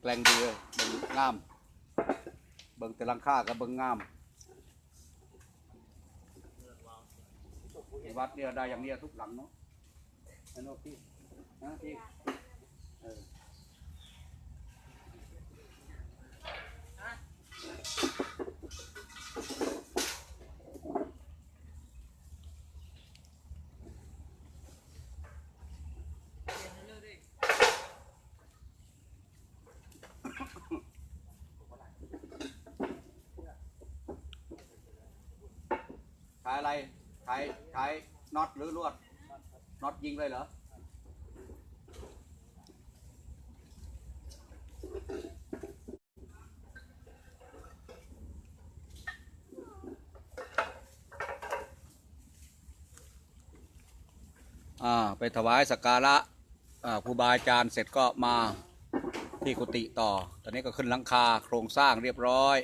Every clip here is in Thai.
แปลงดีเลยเบิ่งงาม เบิ่งแต่ลังคากับเบิ่งงามวัดเนี่ยได้อย่างเนี้ยทุกหลังเนาะไอ้โนพี่นะพี่ายอะไรขายขายน็อตหรือลวดน็อตยิงเลยเหรออ่าไปถวายสักการะอ่าครูบาอาจารย์เสร็จก็มาที่กุฏิต่อ ตอนนี้ก็ขึ้นหลังคาโครงสร้างเรียบร้อย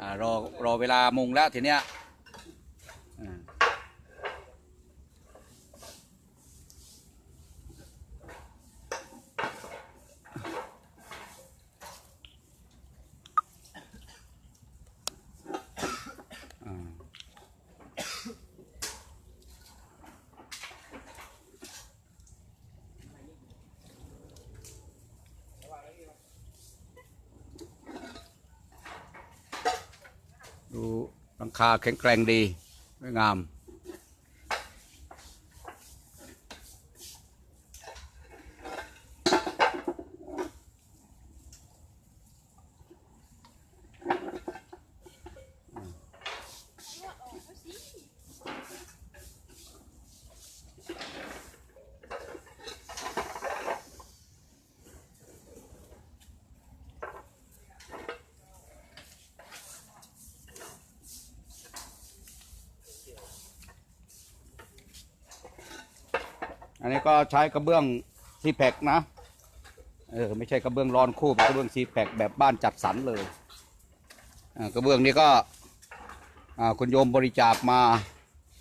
อ่ารอรอเวลามุงแล้วทีเนี้ย ดูหลังคาแข็งแกร่งดีสวยงาม ใช้กระเบื้องซีแพคนะเออไม่ใช่กระเบื้องร้อนคู่เป็นกระเบื้องซีแพคแบบบ้านจัดสรรเลยกระเบื้องนี้ก็คุณโยมบริจาคมา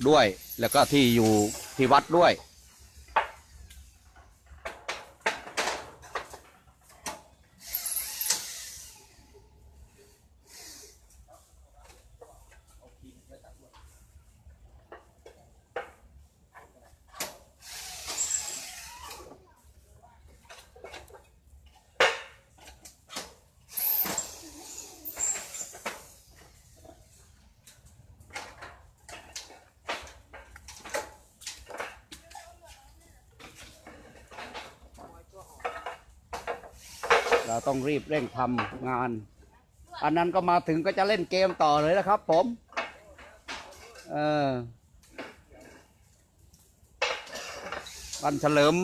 ด้วย แล้วก็ที่อยู่ที่วัดด้วย เร่งทำงาน อันนั้นก็มาถึงก็จะเล่นเกมต่อเลยนะครับ ผม เออวันเฉลิม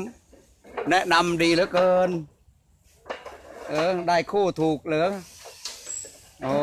แนะนำดีเหลือเกิน เออ ได้คู่ถูกเหลือโอ้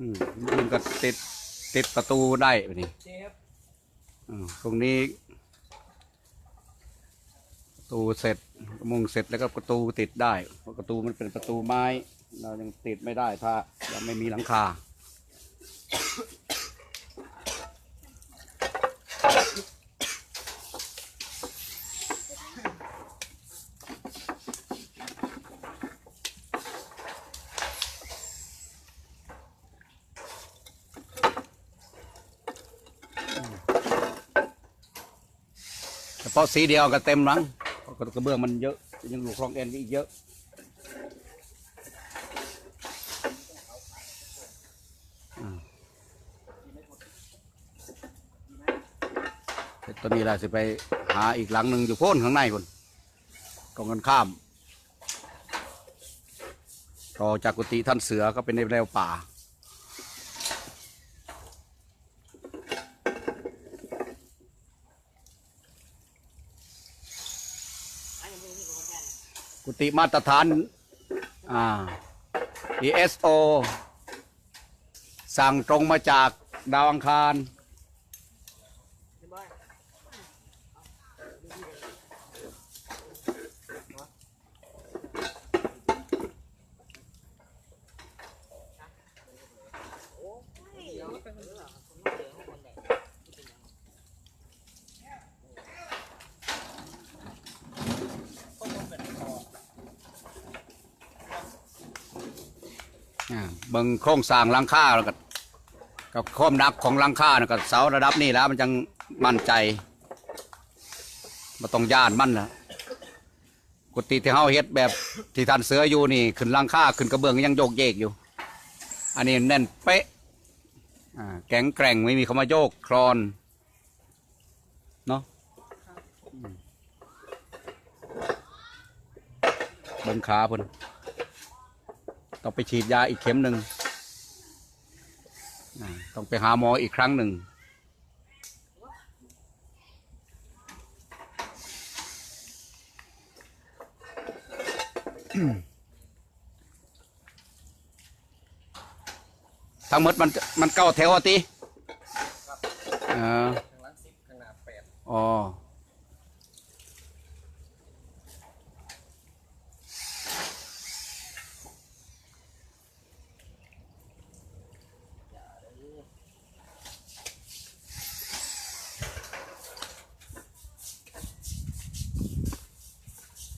อืมมันก็ติด ติดประตูได้แบบนี้อืมตรงนี้ ประตูเสร็จมุงเสร็จแล้วก็ประตูติดได้เพราะประตูมันเป็นประตูไม้ เรายังติดไม่ได้ถ้ายังไม่มีหลังคา เฉพาะสีเดียวก็เต็มหลังเพราะกระเบื้องมันเยอะ ยังลูกคลองเอ็นอีกเยอะอ่าเสร็จตอนนี้เราจะไปหาอีกหลังหนึ่งอยู่โพ้นข้างในคนตรงกันข้ามต่อจากกุฏิท่านเสือก็เป็นในแนวป่า ติมาตรฐานอ่า ESO สั่งตรงมาจากดาวอังคาร เบิ่งโครงสร้างหลังคาแล้วก็กับความหนักของหลังคานะก็เสาระดับนี้แล้วมันจังมั่นใจมาต้องย่านมันละกุฏิที่เฮาเฮ็ดแบบที่ท่านเสืออยู่นี่ขึ้นหลังคาขึ้นกระเบื้องยังโยกเยกอยู่ อันนี้แน่นเป๊ะแข็งแกร่งไม่มีคำว่าโยกคลอนเนาะเบิ่งขาเพิ่น ต้องไปฉีดยาอีกเข็มหนึ่งอ่าต้องไปหาหมออีกครั้งหนึ่งทั้งหมดมันมันเก้าแถวอะติเออ ข้างหลังสิบข้างหน้าแปด อ๋อ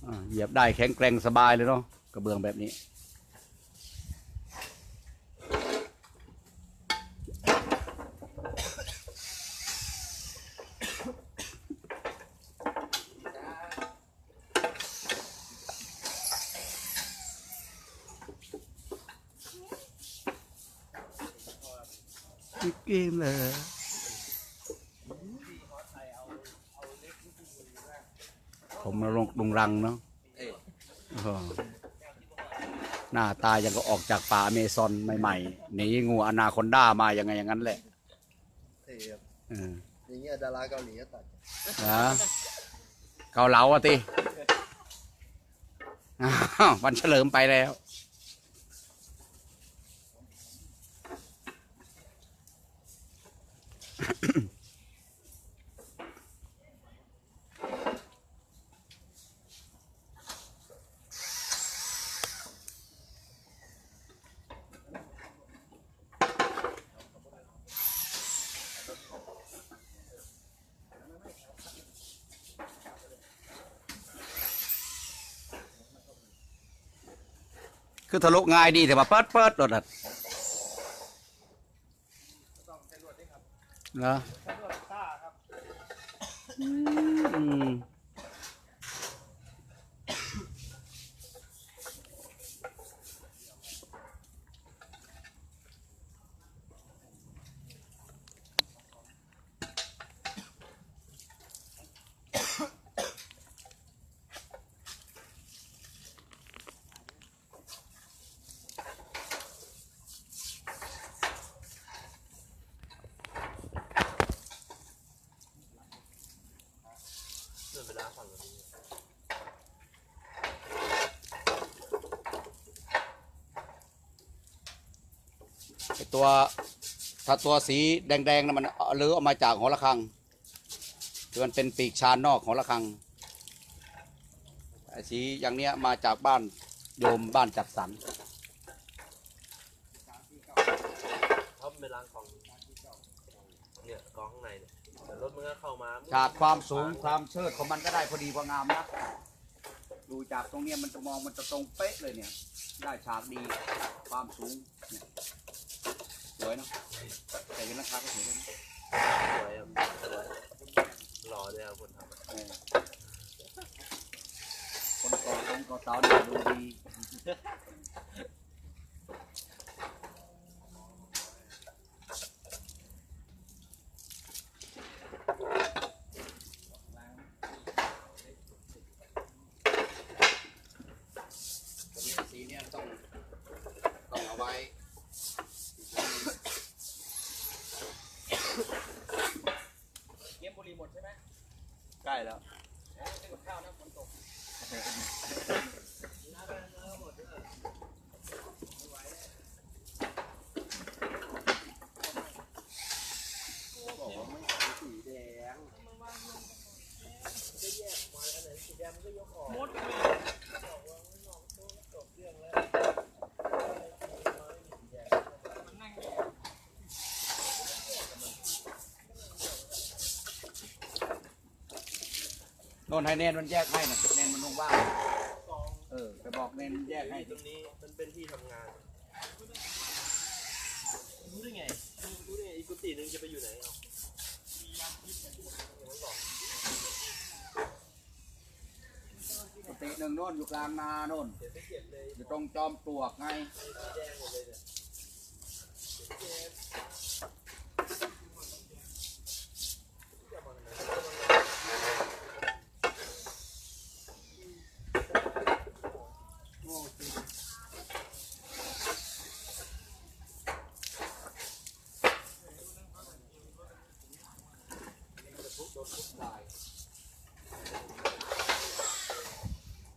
อ่า เหยียบได้แข็งแกร่งสบายเลยเนาะกระเบื้องแบบนี้ เกมเลยผมมาลงลุงรังเนาะเอ้ยเออ หน้าตายังก็ออกจากป่าอเมซอนใหม่ๆหนีงูอนาคอนด้ามายังไงอย่างนั้นแหละเท่ครับเอออย่างเงี้ยดาราเกาหลีก็ตัดนะเกาเหลาอะติอ้าววันเฉลิมไปแล้ว คือทะลุง่ายดีแต่ว่าเปิดเปิดรถอะเหรออืม ตัวถ้าตัวสีแดงๆนะมันเอาหรือเอามาจากหอระฆังที่มันเป็นปีกชานนอกหอระฆังไอ้สีอย่างเนี้ยมาจากบ้านโยมบ้านจัดสรรเขาเป็นรังของเนี่ยกองข้างในเนี่ยแต่รถมันก็เข้ามาฉากความสูงความเชิดของมันก็ได้พอดีพองามนะดูจากตรงเนี้ยมันจะมองมันจะตรงเป๊ะเลยเนี่ย ได้ฉากดีความสูงเนี่ยส วยเนาะแต่ยังราคาก็สวยด้วยนะสวยครับสวยรอด้วยครับคนทำอะเออคนก่อคนก่อเสาเนี่ยดูดี ตัวนี้สีเนี่ยต้องต้องเอาไว้ เกมบุรีหมดใช่ไหม ใกล้แล้ว เป็นกับข้าวนะฝนตก โน่นให้เนนมันแยกให้หน่อยเนนมันว่างๆเออไปบอกเนนแยกให้ตรงนี้มันเป็นที่ทำงาน รู้ได้ไง รู้ได้ไงอีกกุฏิหนึงจะไปอยู่ไหนเอาปกติหนึ่งโน่นอยู่กลางนาโน่นเดี๋ยวไปเก็บเลยอยู่ตรงจอมปลวกไง แดงหมดเลยเนี่ย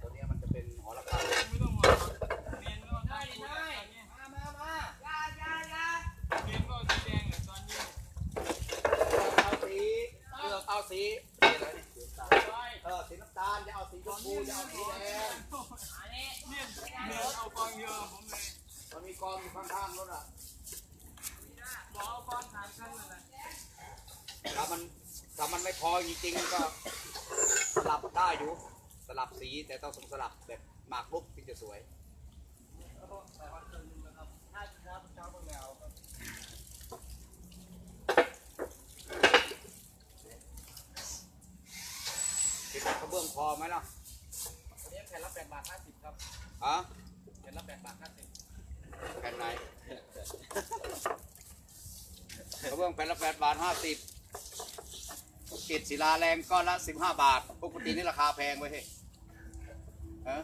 ตัวเนี้ยมันจะเป็นหอระฆังเอาสีเลือกเอาสีสีอะไรเนี่ยเออสีน้ำตาลจะเอาสีชมพูจะเอาสีแดงมันมีกองอยู่ข้างๆรถอะถ้ามันถ้ามันไม่พอจริงๆก็สลับได้ อยู่สลับสีแต่ต้องสลับแบบหมากรุกถึงจะสวยติดกระเบื้องพอไหมล่ะอันนี้แผ่นละแปดบาทห้าสิบครับฮะแผ่นละแปดบาทห้าสิบแผ่นไหนกระเบื้องแผ่นละแปดบาทห้าสิบ กิดศิลาแรงก้อนละสิบห้าบาท ปกตินี่ราคาแพงไว้เฮ้ยฮะ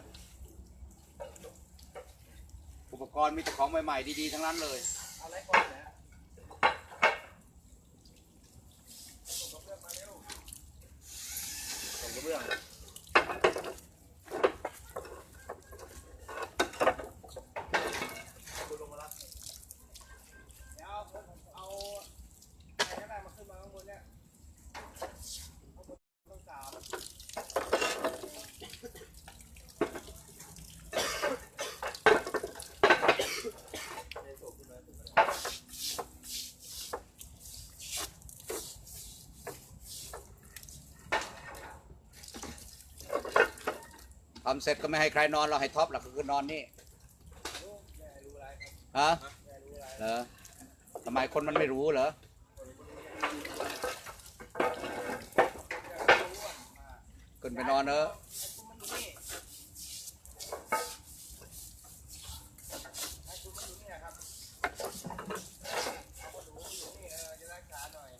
อุปกรณ์มีแต่ของใหม่ๆดีๆทั้งนั้นเลยเอาไรก่อนนะส่งกระเบื้อง เดี๋ยวผมเอาอะไรก็ได้มาขึ้นมาข้างบนเนี่ยข้างบนต้องสาม ทำเสร็จก็ไม่ให้ใครนอนเราให้ท็อปหลักก็คือนอนนี่ฮะเหรอทำไมคนมันไม่รู้เหรอขึ้นไปนอนเนอะ ไอ้คุณมันอยู่นี่ไอ้คุณมันอยู่นี่ครับเอาคนดูมันอยู่นี่เออจะรักษาหน่อย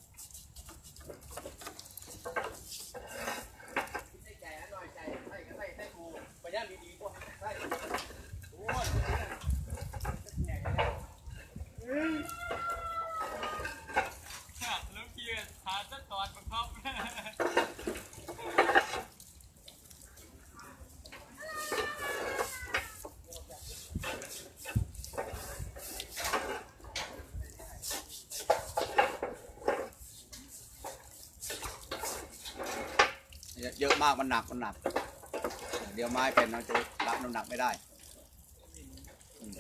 ให้ใจหน่อยใจใส่ก็ใส่ใส่กูไปย่านดีๆกว่าใส่โอ้ยแจกกันแล้ว แล้ว เยร์หาจะตอดบังคับเยอะมากมันหนักมันหนัก เดี๋ยวไม้เป็นเราจะรับน้ำหนักไม่ได้อืม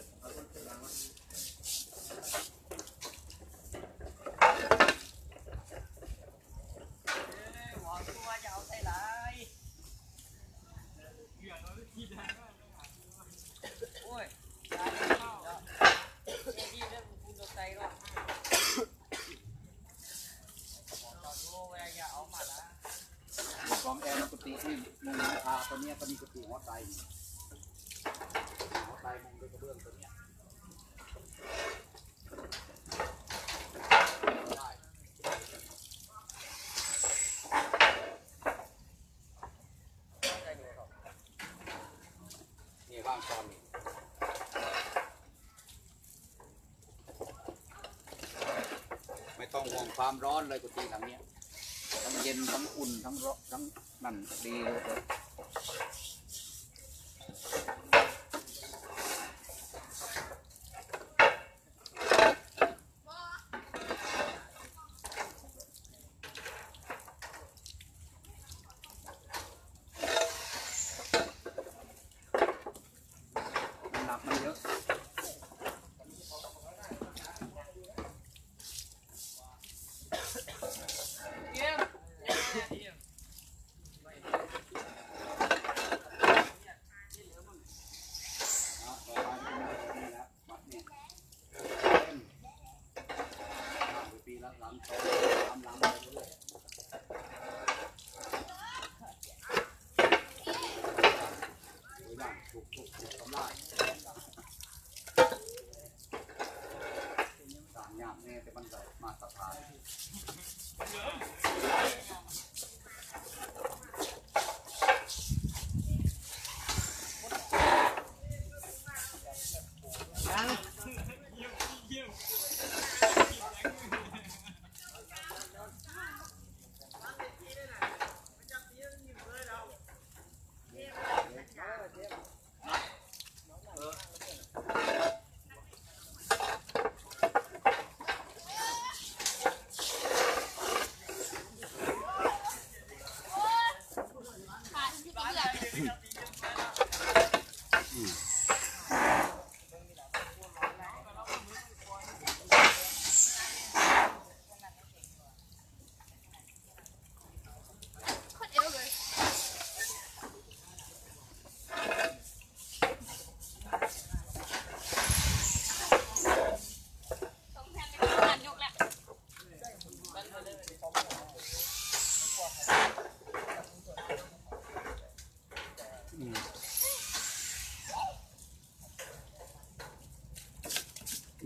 หวังตัวจะเอาใส่หลายเหยื่อเราที่ดังโอ้ยตายแล้วเดี๋ยวที่เรื่องคุณตัวใจก็ตอนรู้เวลาอย่าเอามาละ ของแอร์มันกุฏิที่มุงหลังคาตัวเนี้ยก็มีกุฏิหัวใจหัวใจมุงด้วยกระเบื้องตัวเนี้ยได้นี่ข้างตอนนี้ไม่ต้องห่วง ความร้อนเลยกุฏิหลังเนี้ยทั้งเย็นทั้งอุ่นทั้งร้อนทั้งนั่นดีเลย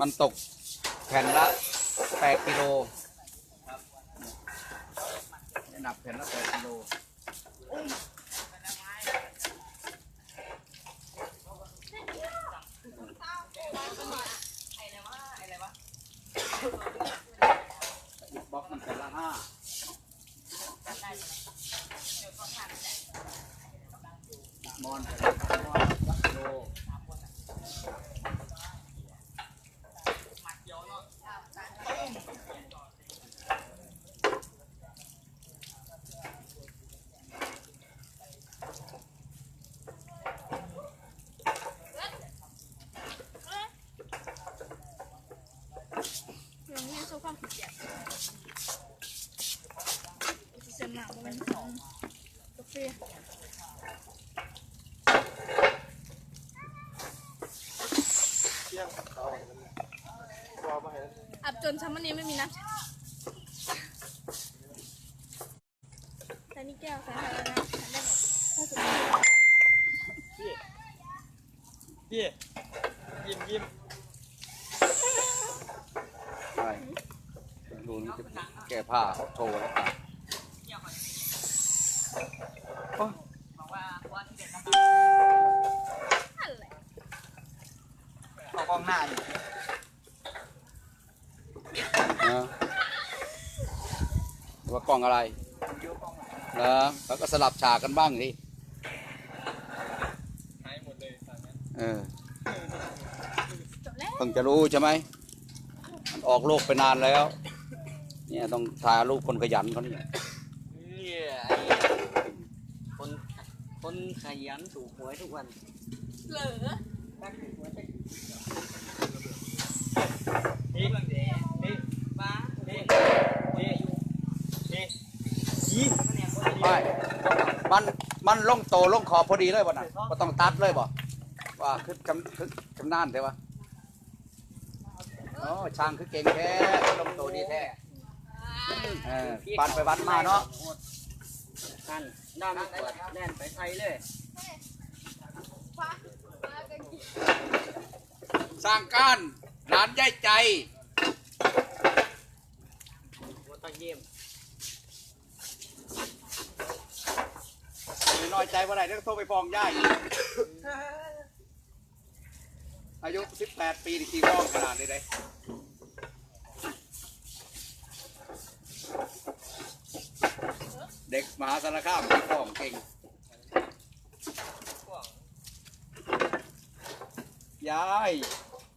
มันตกแผ่นละแปดกิโลหนักแผ่นละแปดกิโลอิฐบล็อกมันแผ่นละห้ามอนแผ่นละมอนละกิโล เรื่องนี้โซฟาผิดอย่างเสียงหนักมันของกาแฟ อับจนช้ำวันนี้ไม่มีน้ำชานี่แก้วใส่อะไรนะใส่ได้หมดถ้าสุด พี่ยิ้มยิ้ม ใช่ดูนี่จะแก้ผ้าโชว์แล้วกัน บอกว่าว่าที่เด็ดนะครับ อะไร เอากล้องหน้าอยู่ นะว่ากล้ องอะไรยกกล้องนะแล้วก็สลับฉากกันบ้างสิหายหมดเลยตอนนั้นเออจบแล้วเพิ่งจะรู้ใช่ไหมมันออกโลกไปนานแล้ว เนี่ยต้องถ่ายรูปคนขยันเขานี่เนี่ยไอ้คนคนขยันถูกหวยทุกวันเหลือ ตั้งถูกหวยได้ นี่นี่ บ้า นี่นี่นี่ยี่ มันเนี่ยคน ไม่ มันมันลงโตลงขอบพอดีเลยบ่น่ะก็ต้องตัดเลยบ่ว่าคือจำคือจำนานแต่ว่าอ๋อช่างคือเก่งแท้ลงโตดีแท้เออปันไปวัดมาเนาะท่านด้านขวดแล่นไปไทยเลยฟ้าฟ้ากันกินสร้างการร้านย่ายใจมันต้องเยี่ยม ไม่ น้อยใจว่าไรเดี๋ยวโทรไปฟ้องย่าอายุ 18 ปีนี่ขี่ฟ้องขนาดนี้เลยเด็กมหาสารคามขี่ฟ้องเก่งยาย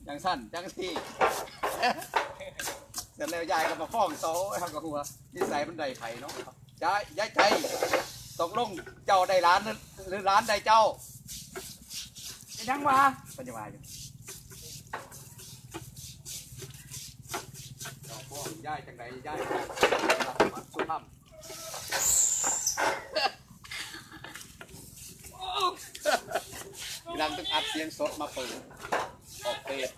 ยังสั้นจังที่เสร็จแล้วยายก็มาฟ้องโตทำกับหัวนิสัยมันไดไผ่เนาะยายยายใจ ตกลงเจ้าได้ร้านหรือหรือร้านใดเจ้าไปนั่งมาเป็นยังไงอยู่เจ้าฟ้องยายจังใดยายมัดสุภาพทีหลังต้องอัดเสียงสดมาเปิดออกเพจ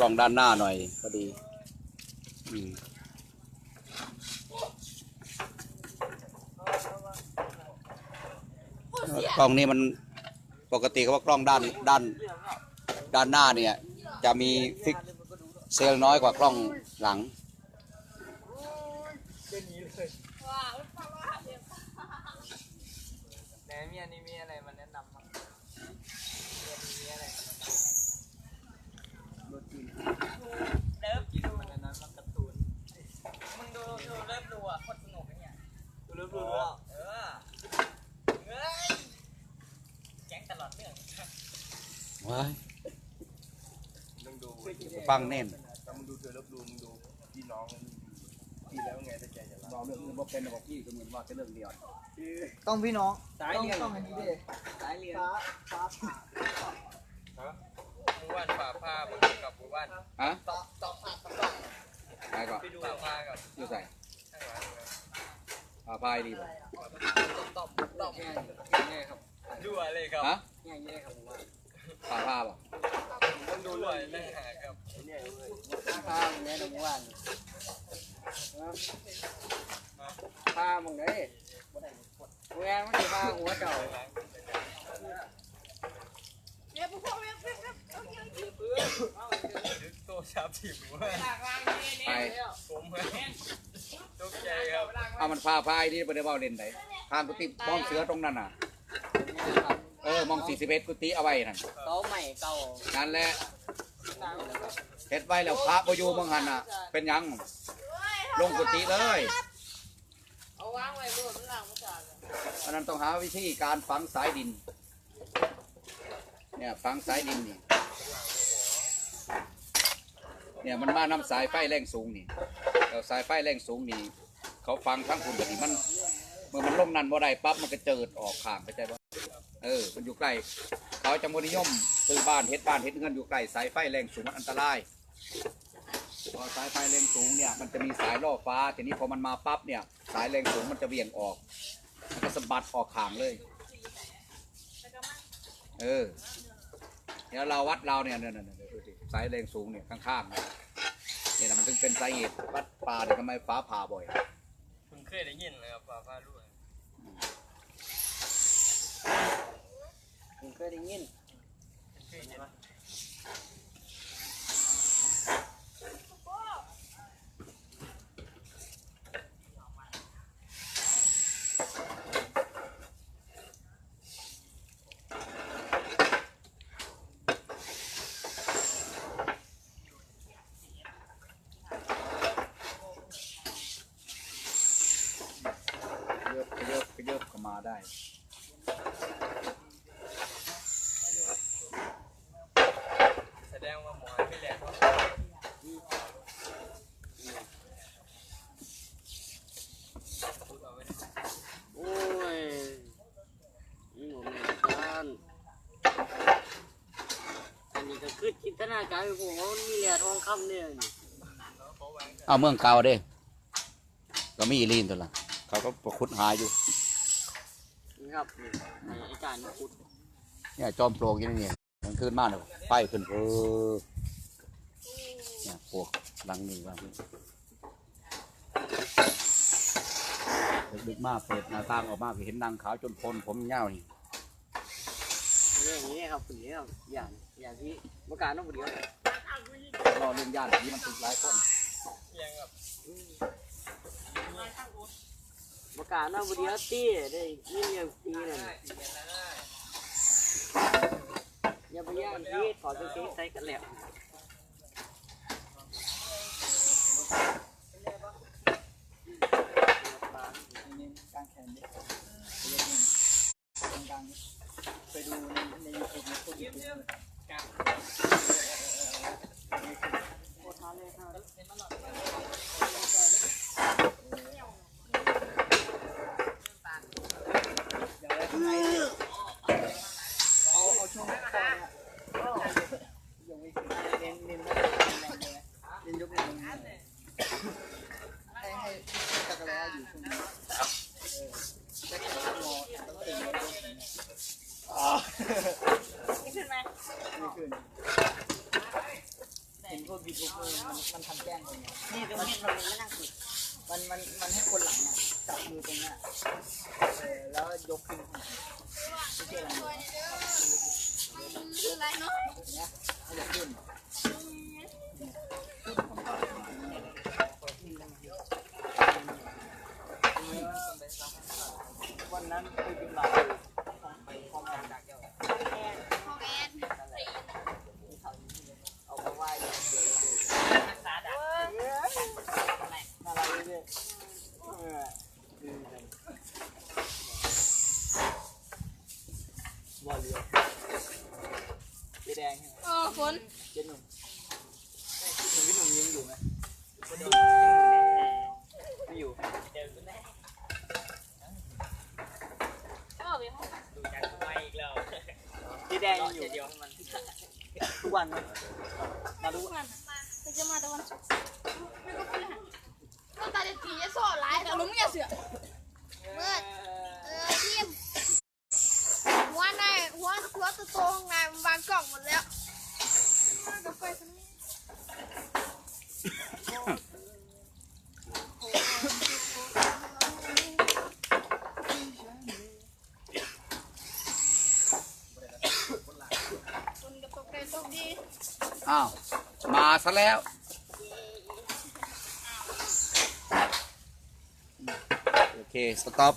กล้องด้านหน้าหน่อยก็ดีกล้องนี้มันปกติก็ว่ากล้องด้านด้านด้านหน้าเนี่ย จะมีฟิกเซลน้อยกว่ากล้องหลัง ว้าวฟังว่าเดี๋ยว แต่เมียนี่มีอะไรมาแนะนำบ้างเมียนี่มีอะไรรถกินเลิฟกินมันอันนั้นมันการ์ตูนมึงดูดูเลิฟดูอะโคตรสนุกไอ้เนี่ยดูเลิฟดูอะเออเฮ้ยแก๊งตลอดเรื่อง ว้าย มึงดู ฟังเน่นถ้ามึงดูเธอรับรู้มึงดูพี่น้องพี่แล้วไงถ้าแกจะรับเราเรื่องอื่นว่าเป็นบอกพี่ก็เหมือนว่าแค่เรื่องเดียวต้องพี่น้องสายเรียนต้องอันนี้ดิสายเรียนฟ้าฟ้าผ่าหมู่บ้านป่าผ้ามันกับหมู่บ้านฮะตอกตอกผ่าตอกไปก่อนไปดูป่าผ้ากับอยู่ใส่ข้างหลังเลยพาพายดีป่ะตอกตอกง่ายง่ายครับดูอะไรครับฮะง่ายง่ายครับผมว่าพาพาป่ะต้องดูด้วยเรื่องหาครับ ผ้ามึงได้หนึ่งวันผ้ามึงได้แหวนมันจะผ้าหัวเก่าเดี๋ยวชาบถิ่มหัวไปผมเหมือนตกใจครับเอามันพาพายที่ไปได้เบาเล่นไหนทางกุฏิมองเสือตรงนั้นน่ะ เออมองสี่สิบเอ็ดกุฏิเอาไว้นั่นเก่าใหม่เก่านั่นแหละ เฮ็ดไว้แล้วพระประยูมังหันน่ะ เป็นหยัง ลงกุฏิเลย เอาวางไว้บนหลังมันจะอันนั้นต้องหาวิธีการฝังสายดิน เนี่ยฝังสายดินนี่ เนี่ยมันมาน้ำสายไฟแรงสูงนี่แล้วสายไฟแรงสูงนี่ เขาฟังทั้งคุณแบบนี้มัน เมื่อมันลงนั่นบ่ได้ปั๊บมันก็เจิดออกข้างไปใจบ่เออ มันอยู่ใกล้ เขาจะมนิยมซื้อบ้านเฮ็ดบ้านเฮ็ดเงินอยู่ใกล้สายไฟแรงสูงมันอันตราย พอสายไฟแรงสูงเนี่ยมันจะมีสายล่อฟ้า ทีนี้พอมันมาปั๊บเนี่ย สายแรงสูงมันจะเบี่ยงออกมันก็สะบัดออกขางเลย เออเดี๋ยวเราวัดเราเนี่ยเนี่ยเนี่ยเนี่ยดูสิสายแรงสูงเนี่ยข้างๆเนี่ยเนี่ยนะมันถึงเป็นสาเหตุวัดป่าเนี่ยทำไมฟ้าผ่าบ่อย คุณเคยได้ยินเลยครับป่าผ้ารั่วผมเคยได้ยินเคยเห็น เยอะเยอะเยอะก็มาได้ แสดงว่าหมอไม่แหลกครับพูดเอาไว้ดิ โอ้ยนี่ผมเนี่ยบ้านอันนี้ก็คือ จินตนาการของผมว่ามันมีเหรียญทองคำเนี่ยนี่เอาเมืองเก่าเด้ก็มีอีลีนตัวละเขาก็ประคุดหาอยู่นะครับนี่ในไอ้การนี่ขุดเนี่ยจอมโปร่งอยังนี่กลางคืนมาเนี่ยไฟขึ้นเออเนี่ยพวกหลังนี้ว่าดึกๆมาเปิดหน้าต่างออกมาก็เห็นนางขาวจนพลผมเงาวนี่ เรื่องนี้ครับคนนี้ครับอย่างอย่างที่เมื่อการต้องคนเดียวรอเรื่องญาติที่มันติดหลายคนเพียงครับเมื่อการต้องคนเดียวตี้ได้ยินอย่างปีนั่นอย่าไปย่านที่ขอตัวเค้กใส่กันแล้วการแข่งเด็กกลางๆไปดู ในใมันทำแก้งตรงนี้นี่ตรงนี้เราไม่นั่งคิดมันมันมันให้คนหลังเนี่ยจับมือตรงเนี้ยแล้วยกขึ้นไม่อะไรเนอะยกขึ้น จ๊แดงยังอยู่เดียวมัน ทุกวันไหมมาทุทุกกวันวันมาแต่จะมาแต่วันศุกร์ไม่ก็พฤหัสก็ตาจะตีจะโซ่ร้ายแต่ลุงอย่าเสือก เมื่อเออทีมหัวในหัวหัวตัวโตข้างในมันวางกล่องหมดแล้ว กับไฟสักนิด คนกับตกใจตกดี อ้าว มาซะแล้ว โอเค สต็อป